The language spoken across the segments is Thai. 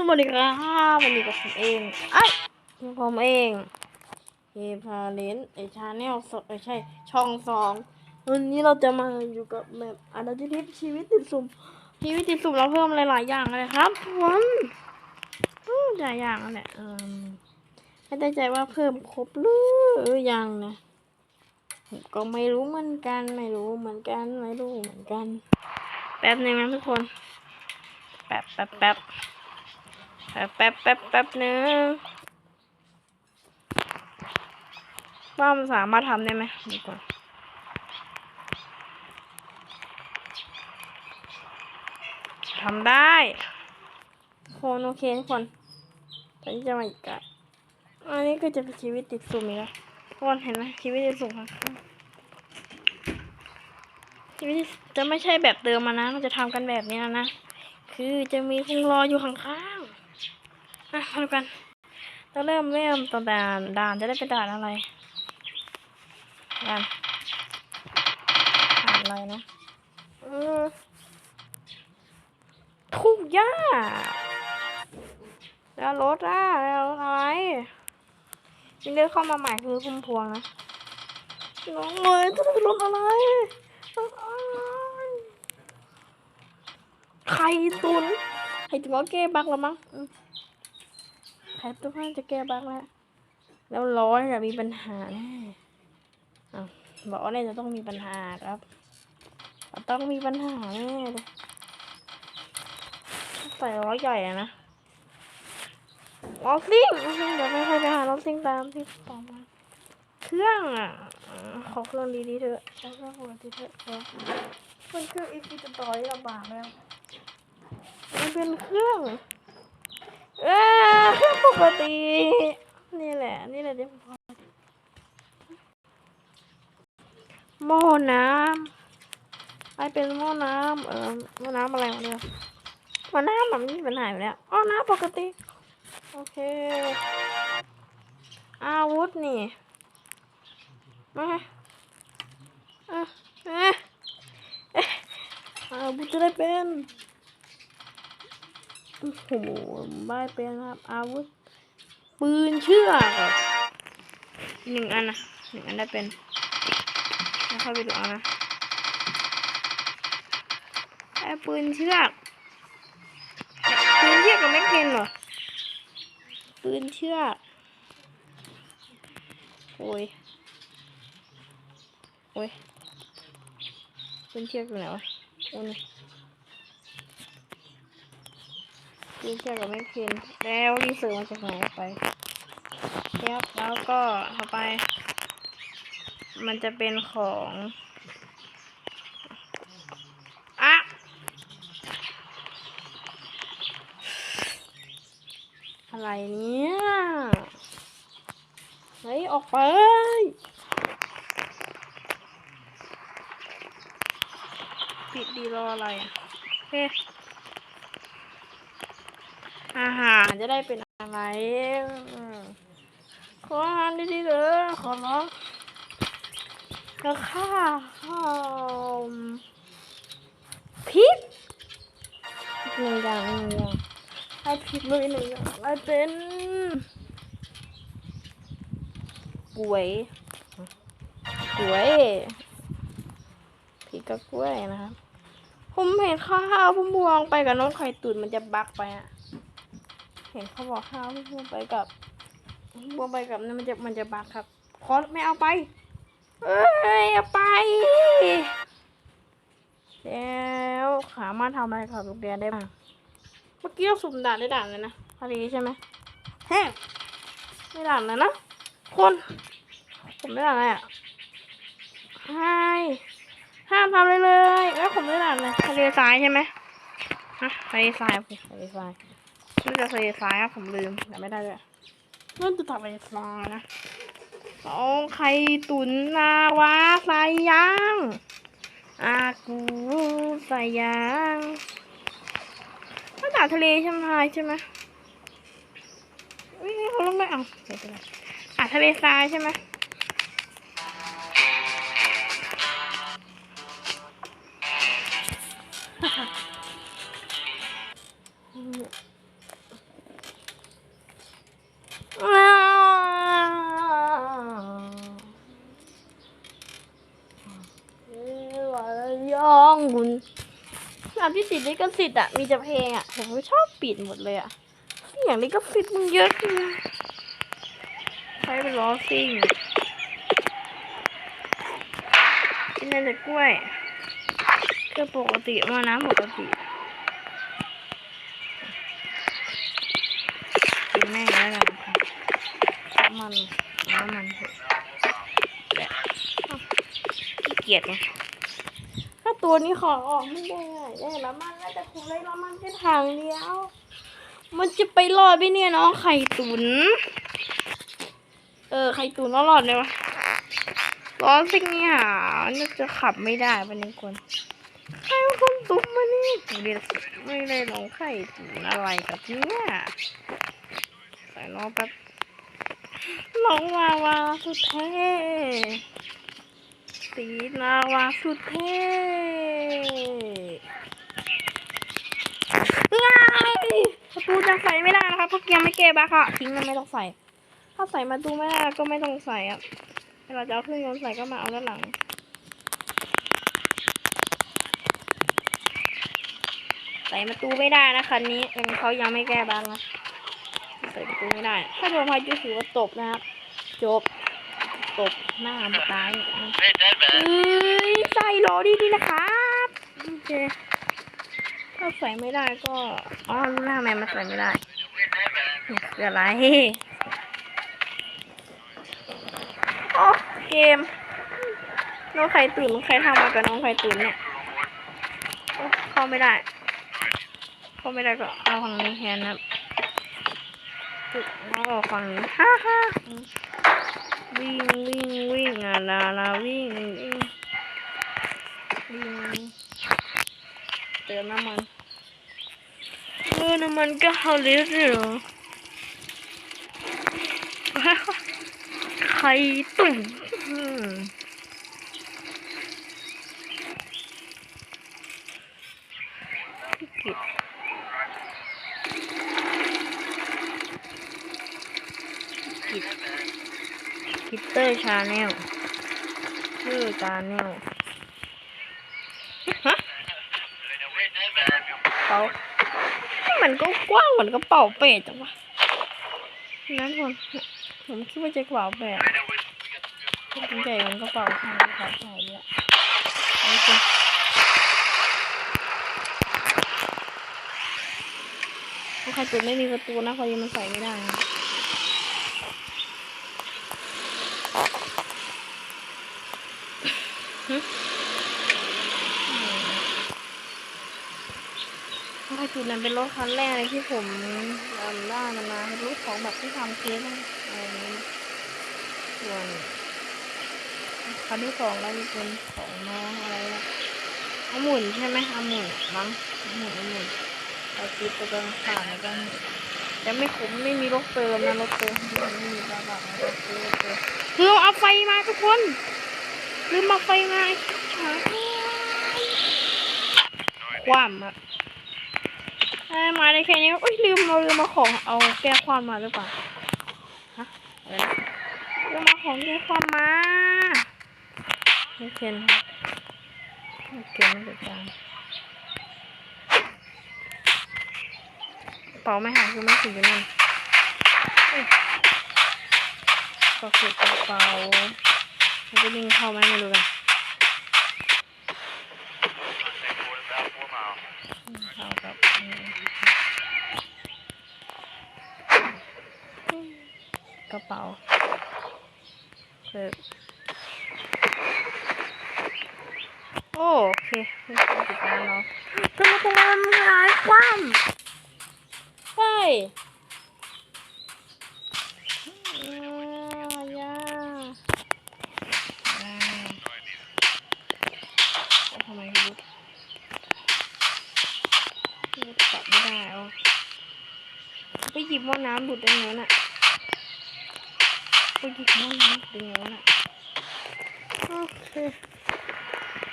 สวัสดีครับวันนี้กับผมเองไอ้ผมเองเฮพาเลนไอชาแนลสดไม่ใช่ ช่องสองวันนี้เราจะมาอยู่กับแบบอันดับที่ชีวิตติดสุ่มชีวิตติดสุ่มเราเพิ่มหลายๆอย่างเลยครับผมอืมหลายอย่างนั่นแหละเออไม่ได้ใจว่าเพิ่มครบหรือยังนะผมก็ไม่รู้เหมือนกัน ไม่รู้เหมือนกันไม่รู้เหมือนกัน แป๊บหนึ่งนะทุกคน แป๊บแป๊บแป๊บ แป๊บแป๊บแป๊บแป๊บนึงว่ามันสามารถทำได้ไหมดีกว่าทำได้โคนโอเคทุกคนตอนนี้จะมาอีกอะอันนี้ก็จะเป็นชีวิตติดสุ่มอีกแล้วทุกคนเห็นไหมชีวิตติดสุ่มข้างๆชีวิตจะไม่ใช่แบบเดิมมานะเราจะทำกันแบบนี้นะ คือจะมีคงรออยู่ข้างๆ มาดูกันเราเริ่มเริ่มตอนด่านด่านจะได้เป็นด่านอะไรด่านด่านอะไรนะเออทุกย่าแล้วรถอะแล้วอะไรยิงเลือกเข้ามาใหม่คือพุ่มพวงนะน้องเลยจะได้รถอะไรรถอะไรตุนไข่ตุนก็แก้บักแล้วมั้ง แคปทุกท่านจะแก้บั๊กแล้ว แล้วร้อยจะมีปัญหาแน่บอกว่าเนี่ยจะต้องมีปัญหาครับต้องมีปัญหาแน่เลยใส่ร้อยใหญ่อะนะล้อซิ่งล้อซิ่งเดี๋ยวไม่ค่อยไปหาล้อซิ่งตามที่ต่อมาเครื่องอะขอเครื่องดีๆเถอะขอเครื่องปกติเถอะขอมันเครื่องอีพีจะต่อยลำบากแล้วมันเป็นเครื่อง เออเครื่องปกติ นี่แหละ นี่แหละที่ผมพอหม้อน้ำไอเป็นหม้อน้ำเออหม้อน้ำอะไรมาเนี่ยหม้อน้ำแบบนี้มีปัญหายู่แล้วอ๋อน้ำปกติ โอเค อาวุธนี่มาอะเอ๊ะเอ๊ะอาวุธจะได้เป็น โอ้โหไม่เป็นครับอาวุธปืนเชือกหนึ่งอันนะหนึ่งอันได้เป็นแล้วค่อยไปดูเอานะไอ้ปืนเชือกปืนเชือกกับไม่เป็นเหรอปืนเชือกโอ้ยโอ้ยปืนเชือกอยู่ไหนวะโอ้ย รีเชือกกับไม่เพียนแล้วรีเสิร์มาจากไหนไปครับแล้วก็ต่อไป มันจะเป็นของอะอะไรเนี่ยเฮ้ย ออกไปปิดดีรออะไรอะโอเค อาหารจะได้เป็นอะไรขออาหารดีๆเลยขอร้องแล้วข้าวพริกหนึ่งอย่างหนึ่งอย่างให้พริกเลยหนึ่งอย่างให้เป็นกล้วยกล้วยพริกกับกล้วยนะครับผมเห็นข้าวพุ่มพวงไปกับน้องไข่ตุ๋นมันจะบักไปอะ เห็นเขาบอกข้าวพุ่มพวงไปกับพ่วงไปกับนั่นมันจะมันจะบักครับขอไม่เอาไป เอ้ยเอาไป แล้วขามาทำอะไรกับลูกแดนได้บ้างเมื่อกี้เราสุ่มด่านได้ด่านเลยนะพอดีใช่ไหมแห้งไม่ด่านเลยนะคนผมได้ด่านอะไรอะไฮห้ามทำเลยเลยแล้วผมได้ด่านเลยทะเลทรายใช่ไหมฮะทะเลทรายโอเคทะเลทราย น่าจะทะเลทรายครับผมลืมแต่ไม่ได้เลยนั่นจะทะเลทรายนะเอาไข่ตุ๋นนาวาใส่ยางอากูใส่ยางถ้าดาทะเลใช่ไหมใช่ไหมอุ้ยเขาลงไม่เอาไม่เป็นไรอะทะเลทรายใช่ไหม ตุนสามที่ติดลิขสิทธิ์อะมีแต่เพลงอะผมชอบปิดหมดเลยอะเสียงลิขสิทธิ์มึงเยอะจริงใช้เป็นล้อซิ่งกินอะไรแต่กล้วยก็ปกติมาน้ำปกติกินแม่งแล้วกันค่ะน้ำมันน้ำมันเถอะแหละอ้าวขี้เกียจไง ตัวนี้ขอออกไม่ได้ได้แล้วมันน่าจะคงได้แล้วมันแค่ทางเดียว มันจะไปรอดไปเนี่ยน้องไข่ตุน เออ ไข่ตุนรอดเลยวะร้อนสิเนี่ยน่าจะขับไม่ได้ปะเนี่ยคนใครเป็นคนตุ้มมานี่เดี๋ยวไม่ได้ลองไข่ตุนอะไรกับเนี่ยใส่น้องแป๊บน้องวาวาสุดเท่ สีนาวาสุดเท่ง่ายประตูจะใส่ไม่ได้นะคะเพราะยังไม่เก็บอะค่ะทิ้งมันไม่ต้องใส่ ถ้าใส่ประตูไม่ได้ก็ไม่ต้องใส่อะเวลาจะเอาเครื่องยนต์ใส่ก็มาเอาด้านหลังใส่ประตูไม่ได้นะคันนี้ยังเขายังไม่แก้บังนะใส่ประตูไม่ได้ ถ้าโดนพายุถือว่าตบนะครับจบตบ หน้ามันตายเอ้ยใส่โหลดีดีๆนะครับโอเคถ้าใส่ไม่ได้ก็อ๋อรู้แล้วทำไมมันใส่ไม่ได้ Hey, Dead Man. นี่ออะไรโอ้เกมน้องไข่ตื่นน้องไข่ทำมากับน้องไข่ตื่นเนี่ยโอ้เข้าไม่ได้ เข้าไม่ได้ก็เอาฝั่งนี้แทนนะครับปึ๊บแล้วก็ฝั่งนี้ฮ่าฮ่า วิ่งวิ่งวิ่งอะลาลาวิ่งวิ่งวิ่งเติมน้ำมันเออน้ำมันก็เอาเลี้ยวสิเหรอใครตุ่มอืมพี่กิตกิต กิตเตอชาแนลชื่อชาแนลฮะเป๋ามันก็กว้างเหมือนกระเป๋าเป็ดจังวะนั่นคนผมคิดว่าจะกระเป๋าแบบ I know we, we got some good จริงใจมันกระเป๋าใช่กระเป๋าเลยโอเคใครตื่นไม่มีประตูนะพอดีมันใส่ไม่ได้นะ หึถ้าใครตื่นนั้นเป็นรถคันแรกเลยที่ผมจำได้มันมาเป็นรถของแบบที่ทำเค้กอะไรนี้ส่วนคันที่สองเราเป็นของน้องอะไรนะอาหมุนใช่ไหมอาหมุนมั้งอาหมุนอาหมุนเอาติดตัวกลางผ่านแล้วกันจะไม่คุ้มไม่มีรถเติมนะรถเติมไม่มีบาบะรถเติมรถเติมลืมเอาไฟมาทุกคน ลืมเอาไฟมาความอะได้มาได้แค่นี้อุ้ยลืมเราลืมมาของเอาแก้ความมาหรือเปล่าฮะลืมมาของแก้ความมาไม่เคนครับไม่เคนไม่จัดการเป๋าไม่หายคือไม่ถึงอยู่นั่นเอ้ยก็คือกระเป๋า มันจะวิ่งเข้าไหมไม่รู้กัน about four miles. เข้ากับกระเป๋าคือโอเคไม่ต้องติดตามเราทำไมทำไมมันหายความเฮ้ยอ่าอย่าอ่าเอาทำไมลุกลุกกลับไม่ได้เอาไปหยิบหม้อน้ำดูดได้ไงน่ะไปหยิบหม้อน้ำดูดได้ไงวะน่ะโอเค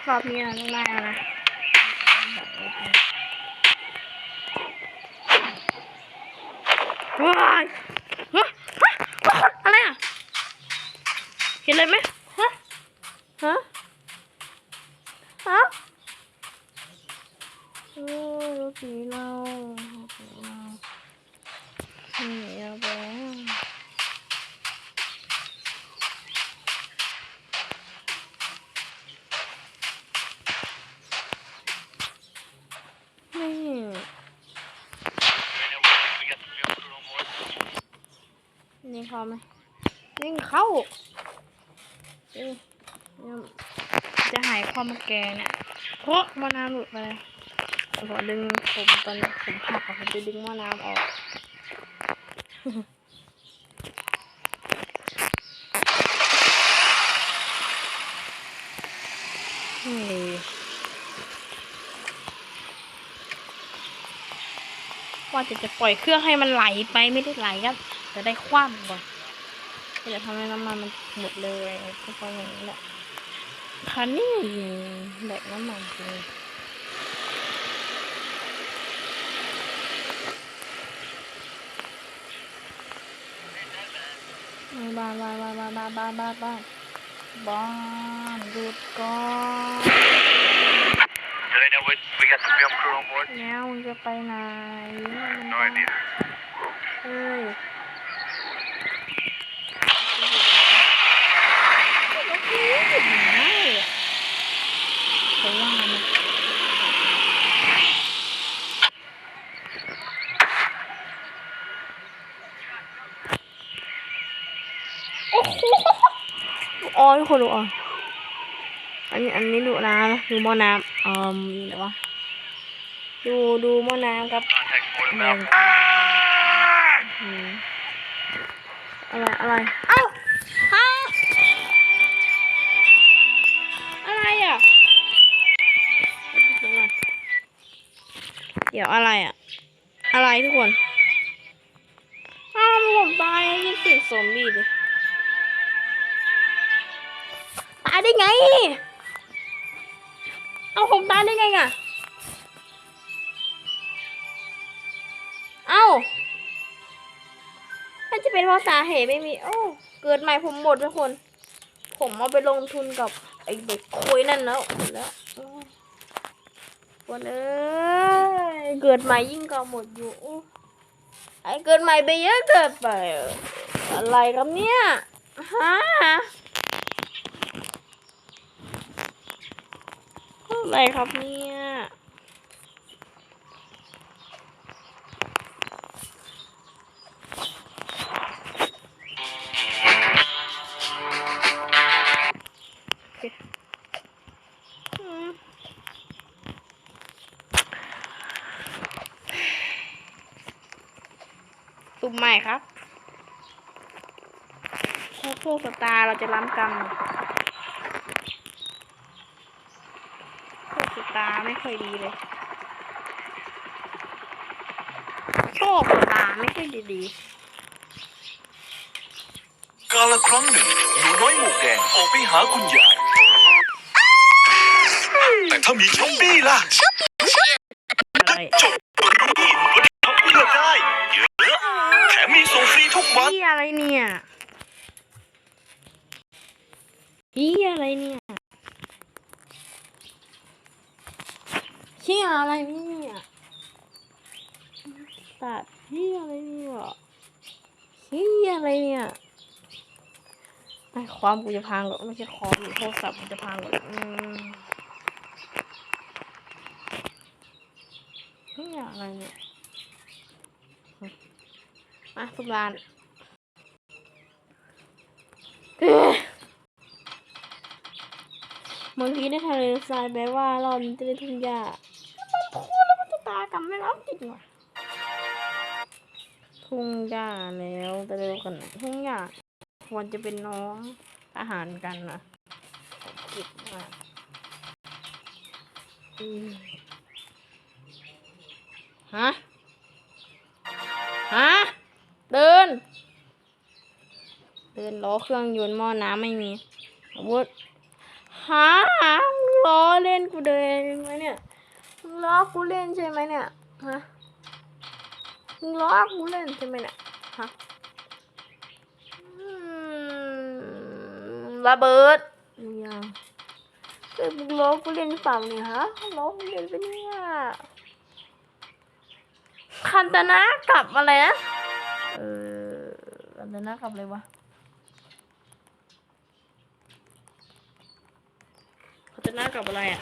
ขอบนี้เราต้องได้แล้วนะว้ายฮะฮะอะไรอะ เห็นอะไรไหมฮะ ฮะ ฮะ โอ้ยรถสีเรารถสีเรานี่เอาไปนี่ We got the field crew on board. ยิงเขาไหมยิงเข้าเอ้ยเนี่ยจะหายความแกเนี่ยเพราะหมอน้ำหลุดไปพอดึงผมตอนนี้ผมหักอะผมจะดึงหมอน้ำออกนี่ว่าจะจะปล่อยเครื่องให้มันไหลไปไม่ได้ไหลครับ จะได้คว่ำก่อนจะทำให้น้ำมันมันหมดเลยก็เพราะอย่างนี้แหละคันนี้แบกน้ำมันจริงบ้านบ้านบ้านบ้านบ้านบ้านบ้านบ้านบ้านหยุดก่อน Elena, we, we got the field crew on board. แล้วมึงจะไปไหน No idea. เฮ้ยเขาว่านะโอ้โหดู ออทุกคนดูอออันนี้อันนี้ดูน้ำนะดูหม้อน้ำอืมเดี๋ยววะดูดูหม้อน้ำครับ Contact board แม about งอืมอะไรอะไรเอ้าฮะอะไรอะเดี๋ยวอะไรอะ อะไรทุกคนอ้าวผมตายยี่สิบสมบีดิายได้ไง เอาผมตายได้ไงอะ เอาน่าจะเป็นเพราะสาเหตุไม่มี โอ้ เกิดใหม่ผมหมดทุกคน ผมเอาไปลงทุนกับไอ้เด็กคุยนั่นแล้วแล้ววันเอ้ยเกิดใหม่ยิ่งกว่าหมดอยู่ ไอ้เกิดใหม่ไปเยอะเกินไป อะไรครับเนี่ยฮะ อะไรครับเนี่ยอืมตุ่มใหม่ครับพวกพวกสตาร์เราจะล้ำกรรมพวกส ตาร์ไม่ค่อยดีเลยโชคสตาร์ไม่ค่อยดีดีกาละครั้งหนึ่งหนูน้อยหมวกแดงออกไปหาคุณยาย แต่ถ้ามีช้อปปี้ล่ะๆอะไรจบนี่ก็ได้ช้อปปี้เลือกได้เยอะแถมมีส่งฟรีทุกวันพี่อะไรเนี่ยพี่อะไรเนี่ย พี่อะไรเนี่ยตัดพี่อะไรเนี่ยพี่อะไรเนี่ยไอความกูจะพังหรอกไม่ใช่คอมโทรศัพท์มันจะพังหรอกอืมพี่อะไรเนี่ยมาสุบานเอ้ยบางทีในทะเลทรายแปลว่ารอบนี้จะได้ทุ่งหญ้า ไม่รับจริงว่ะทุ่งหญ้าแล้วแต่เร็วกันนะทุ่งหญ้าควรจะเป็นน้องอาหารกันนะจิตมากฮะ ฮะ เดิน เดินล้อเครื่องยนต์หม้อน้ำไม่มีอาวุธหาล้อเล่นกูเดินไหมเนี่ยล้อกูเล่นใช่ไหมเนี่ย ฮะมึงล้อกูเล่นใช่ไหมเนี่ยฮะระเบิดยังเอ้ยมึงล้อกูเล่นหรือเปล่าเนี่ยฮะล้อกูเล่นไปเนี่ยคันตนะกับอะไรนะ เออคันตนะกับอะไรวะคันตนะกับอะไรอะ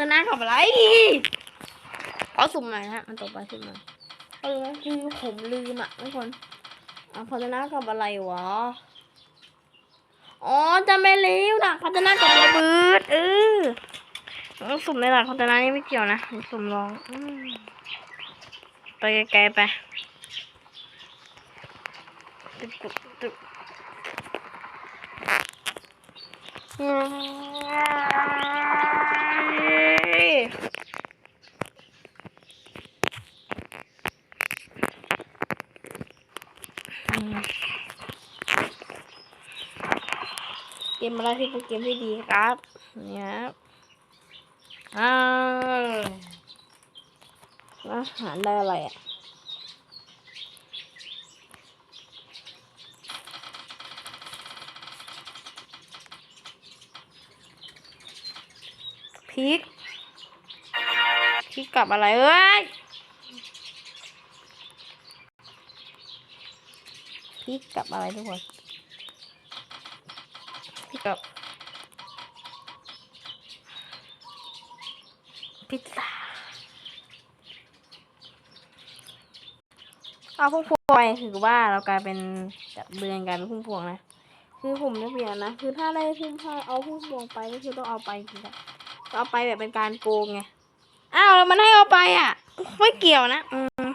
คันตนะกับอะไรเอาสุ่มหน่อยนะฮะ มันตกไปสุ่มหน่อยเออคือผมลืมอะทุกคนอะคันตนะกับอะไรวะ อ๋อจำไปแล้วดักพัฒนากับระเบิดเออเอสุ่มในหลักพัฒนานี่ไม่เกี่ยวนะสุ่มลองอมไปไกลๆไปตึกตึกตึกอืมอืม เกมอะไรที่เป็นเกมที่ดีครับเนี่ยครับอ้าอาหารได้อะไรอะพริกพริกกับอะไรเอ้ยพริกกับอะไรทุกคน กับ พิซซ่าเอาพุ่งพวงไปถือว่าเรากลายเป็นจากเดือนกลายเป็นพุ่งพวงนะคือผมจะเปลี่ยนนะคือถ้าได้พุ่งพวงเอาพุ่งพวงไปก็คือต้องเอาไปจริงๆเอาไปแบบเป็นการโกงไงอ้าวแล้วมันให้เอาไปอะ ไม่เกี่ยวนะอืม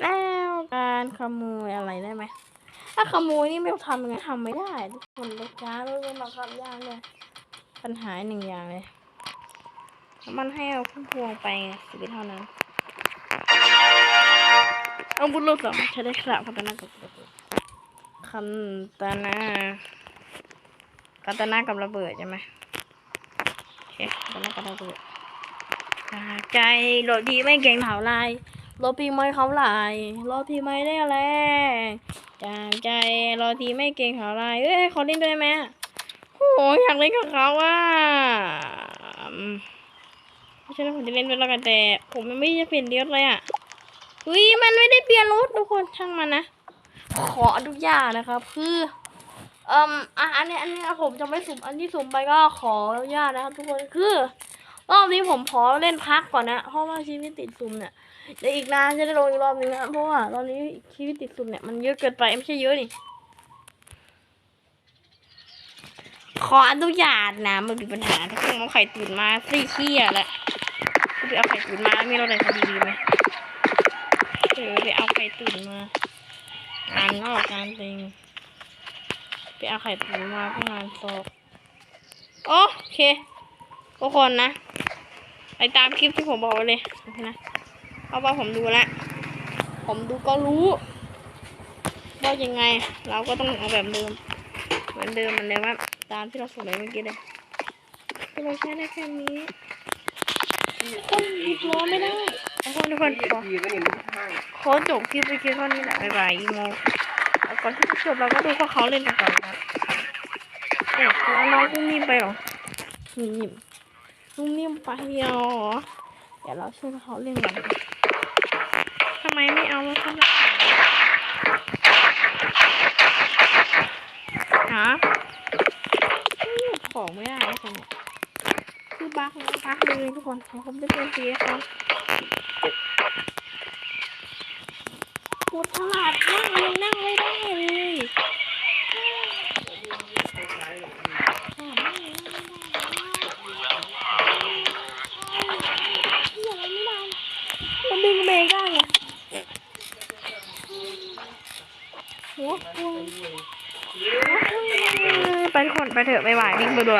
แล้วการขโมยอะไรได้ไหม ถ้าขโมยนี่ไม่ทำยังไงทำไม่ได้ทุกคนลูกค้าเราเล่นบังคับยากเลยปัญหาหนึ่งอย่างเลย มันให้เอาพุ่มพวงไปสิบเท่านั้นเอาบุญโลกสองใช้ได้ครับคัตนากับระเบิดคันตานาคัตนากับระเบิดใช่ไหมโอเคคัตนากับระเบิดใจโหลดดีไม่เก่งเท่าไรโหลดปีไม่เขาไหลโหลดทีไม่ได้แรงจากใจโหลดทีไม่เก่งเท่าไรเอ้ยขอเล่นด้วยไหมโอ้ยอยากเล่นกับเขาอะอืมเพราะฉะนั้นผมจะเล่นด้วยแล้วกันแต่ ผมยังไม่จะเปลี่ยนเดียศเลยอะอุ้ยมันไม่ได้เปลี่ยนรถทุกคนช่างมันนะ ขออนุญาตนะครับคือเอ่มอะอันนี้อันนี้ผมจะไม่สุ่มอันที่สุ่มไปก็ขออนุญาตนะครับทุกคนคือรอบนี้ผมขอเล่นพักก่อนนะ เพราะว่าชีวิตติดสุ่มเนี่ย เดี๋ยวอีกนานจะได้ลงอีกรอบนึงนะเพราะว่าตอนนี้ชีวิตติดสุ่มเนี่ยมันเยอะเกินไปไม่ใช่เยอะนี่ขออนุญาตนะมันมีปัญหาถ้าคุณเอาไข่ตุ๋นมาสี่เขี้อะแหละไปเอาไข่ตุ๋นมาแล้วมีเราอะไรคดีดีไหมเออไปเอาไข่ตุ๋นมาอ่านนอกการเองไปเอาไข่ตุ๋นมาเพื่องานสอบโอเคทุกคนนะไปตามคลิปที่ผมบอกไว้เลยโอเคนะ ราะว่าผมดูแล้วผมดูก็รู้ว่ายังไง เราก็ต้องเอาแบบเดิม เหมือนเดิมเหมันเลยว่า ตามที่เราส่งไปเมื่อกี้เลยเราใช้ได้แค่นี้คนหยิบล้อไม่ได้ทุกคนทุกคนขอขอจบคลิปไปคลิปเท่านี้แหละบ๊ายบายอีโมแล้วก่อนที่จะจบเราก็ดูพวกเขาเล่นกันก่อนครับเอ๊ะแล้วน้องกุ้งนิ่มไปหรอนิ่มกุ้งนิ่มไปเหรอเดี๋ยวเราช่วยเขาเล่นกันทำไมไม่เอามาทำ ฮะของไม่ได้ทุกคนคือบักนะบักเลยทุกคนผมจะเป็นเสียครับปวดตลาดนั่งเลยนั่งไม่ได้เลยมันดึงเบรกได้ไงหัวควงหัวควง ไปเถอะไปไหววิ่งไปดู